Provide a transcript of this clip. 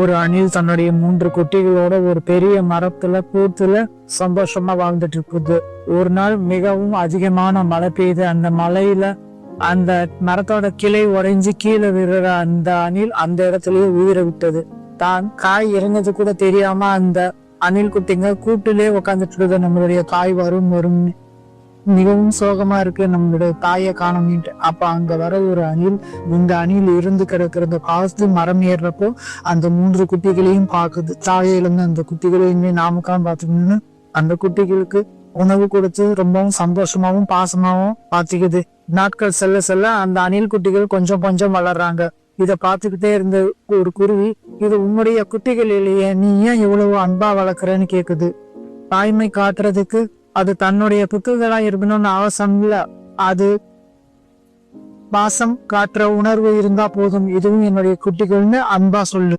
ஒரு அணில் தன்னுடைய மூன்று குட்டிகளோட ஒரு பெரிய மரத்துல கூத்துல சந்தோஷமா வாழ்ந்துட்டு இருக்குது. ஒரு நாள் மிகவும் அதிகமான மழை பெய்யுது அந்த மலையில அந்த மரத்தோட கிளை உடைஞ்சு கீழே விழுற அந்த அணில் அந்த இடத்துலயே உயிரை விட்டது. தான் காய் இறந்தது கூட தெரியாம அந்த அணில் குட்டிங்க கூட்டிலே உட்காந்துட்டு இருக்குது நம்மளுடைய காய் வரும் வரும் மிகவும் சோகமா இருக்கு. நம்மளுடைய தாயை காணோம்ட்டு அப்ப அங்க வர ஒரு அணில் இந்த அணில் இருந்து கிடக்கிறத காசு மரம் ஏறுறப்போ அந்த மூன்று குட்டிகளையும் பார்க்குது. தாயை இழந்த அந்த குட்டிகளையுமே நாமக்கான் பார்த்துக்கணும்னு அந்த குட்டிகளுக்கு உணவு கொடுத்து ரொம்பவும் சந்தோஷமாவும் பாசமாவும் பார்த்துக்குது நாட்கள் செல்ல செல்ல அந்த அணில் குட்டிகள் கொஞ்சம் கொஞ்சம் வளர்றாங்க. இத பார்த்துக்கிட்டே இருந்த ஒரு குருவி இது உன்னுடைய குட்டிகள் இல்லையே நீ ஏன் இவ்வளவு அன்பா வளர்க்குறேன்னு கேக்குது. தாய்மை காட்டுறதுக்கு அது தன்னுடைய புத்துகளா இருக்கணும்னு அவசியம் இல்ல. அது பாசம் காட்டுற உணர்வு இருந்தா போதும். இதுவும் என்னுடைய குட்டிகள்னு அன்பா சொல்லு.